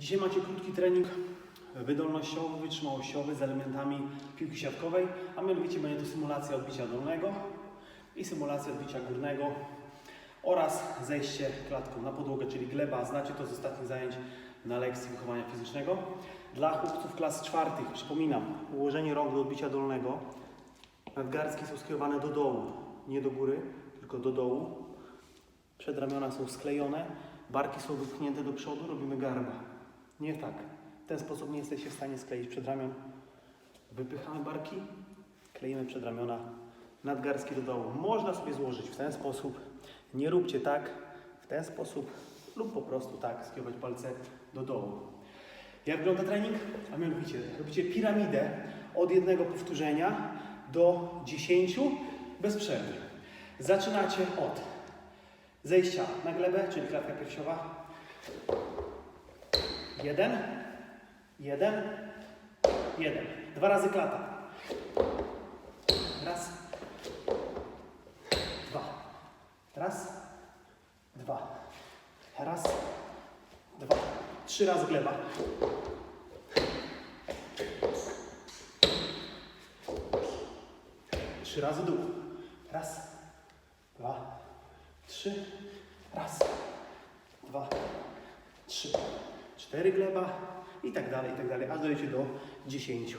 Dzisiaj macie krótki trening wydolnościowy, wytrzymałościowy z elementami piłki siatkowej, a mianowicie będzie to symulacja odbicia dolnego i symulacja odbicia górnego oraz zejście klatką na podłogę, czyli gleba. Znacie to z ostatnich zajęć na lekcji wychowania fizycznego. Dla chłopców klas czwartych, przypominam, ułożenie rąk do odbicia dolnego. Nadgarstki są skierowane do dołu, nie do góry, tylko do dołu. Przedramiona są sklejone, barki są wypchnięte do przodu, robimy garba. Nie tak. W ten sposób nie jesteście w stanie skleić przedramion. Wypychamy barki, kleimy przedramiona, nadgarstki do dołu. Można sobie złożyć w ten sposób. Nie róbcie tak, w ten sposób lub po prostu tak, skierować palce do dołu. Jak wygląda trening? A mianowicie robicie piramidę od jednego powtórzenia do 10 bez przerwy. Zaczynacie od zejścia na glebę, czyli klatka piersiowa. Jeden, jeden, jeden. Dwa razy klata. Raz, dwa. Raz, dwa. Raz, dwa. Trzy razy gleba. Trzy razy dół. Raz, dwa, trzy. Raz, dwa, trzy. Cztery gleba i tak dalej, i tak dalej, aż dojdziecie do dziesięciu.